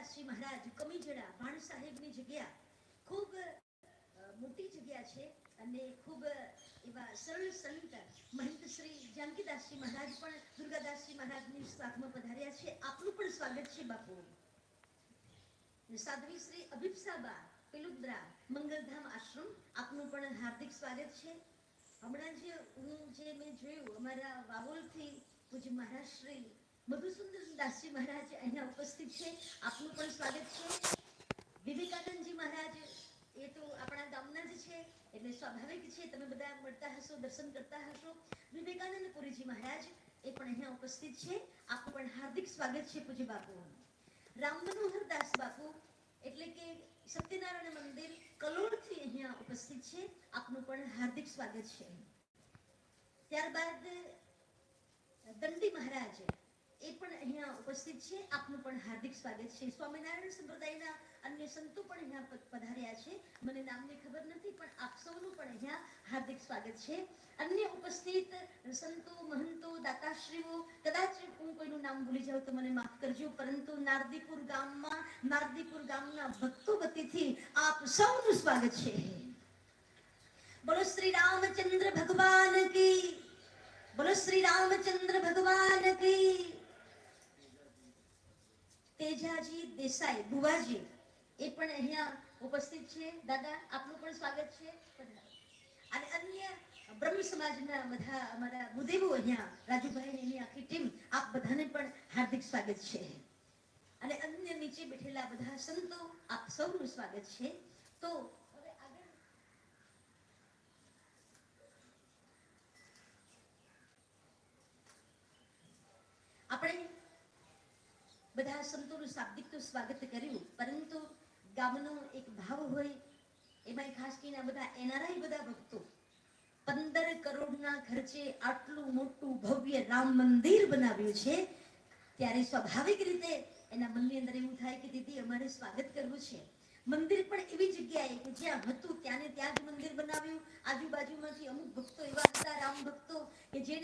જાનકીદાસજી મહારાજ, કમીજડા ભાણ સાહેબની જગ્યા ખૂબ મોટી જગ્યા છે અને ખૂબ એવા સરળ સંત મહંત શ્રી જાનકીદાસજી મહારાજ પણ દુર્ગાદાસજી મહારાજની સ્વાગમાં પધાર્યા છે. આપનું પણ સ્વાગત છે, બાપુ. સાધ્વી શ્રી અભિપ્સાબા, પિલુદ્રા, મંગલધામ આશ્રમ, આપનું પણ હાર્દિક સ્વાગત છે. હમણાં જે હું જે મેં જોયું, અમારા વાવોલથી પૂજ્ય મહારાજ શ્રી મધુસુંદર દાસજી મહારાજ અહીંયા ઉપસ્થિત છે. આપનું પણ સ્વાગત છે. વિવેકાનંદજી મહારાજ, એ તો આપણા ગામના જ છે, એટલે સ્વાભાવિક છે. તમે બધા મળતા હશો, દર્શન કરતા હશો. વિવેકાનંદ પુરીજી મહારાજ એ પણ અહીંયા ઉપસ્થિત છે. આપનું પણ હાર્દિક સ્વાગત છે પૂજ્ય બાપુ રામ મનોહર દાસ બાપુ, એટલે કે સત્યનારાયણ મંદિર કલોડથી અહીંયા ઉપસ્થિત છે. આપનું પણ હાર્દિક સ્વાગત છે. ત્યારબાદ દંડી મહારાજ એ પણ અહીંયા ઉપસ્થિત છે. આપનું પણ હાર્દિક સ્વાગત છે. સ્વામિનારાયણ સંપ્રદાયના અન્ય સંતો પણ અહીંયા પધાર્યા છે. મને નામની ખબર નથી, પણ આપ સૌનું પણ અહીંયા હાર્દિક સ્વાગત છે. અન્ય ઉપસ્થિત સંતો, મહંતો, દાતાશ્રીઓ, કદાચ હું કોઈનું નામ ભૂલી જાઉં તો મને માફ કરજો, પરંતુ નારદીપુર ગામમાં, નારદીપુર ગામના ભક્તો વતીથી આપ સૌનું સ્વાગત છે. બોલો શ્રી રામચંદ્ર ભગવાન કી. બોલો શ્રી રામચંદ્ર ભગવાન કી તેજાજી દેસાઈ બુવાજી એ પણ અહીંયા ઉપસ્થિત છે. દાદા, આપનું પણ સ્વાગત છે. અને અન્ય બ્રહ્મ સમાજના બધા અમારા ગુદેવો અહીંયા રાજુભાઈ એની આખી ટીમ, આપ બધાને પણ હાર્દિક સ્વાગત છે. અને અન્ય નીચે બેઠેલા બધા સંતો, આપ સૌનું સ્વાગત છે. તો આગળ આપણે બધા સંતોનું શાબ્દિક તો સ્વાગત કર્યું, પરંતુ ગામનો એક ભાવ હોય એમાં ખાસ કરીને બધા એનઆરઆઈ બધા ભક્તો, પંદર કરોડના ખર્ચે આટલું મોટું ભવ્ય રામ મંદિર બનાવ્યું છે, ત્યારે સ્વાભાવિક રીતે એના મનની અંદર એવું થાય કે દીદી, અમારે સ્વાગત કરવું છે. મંદિર પણ એવી જગ્યાએ કે જ્યાં હતું ત્યાં ને ત્યાં જ મંદિર બનાવ્યું. આજુબાજુમાંથી અમુક ભક્તો એવા હતા, રામ ભક્તો, કે જેને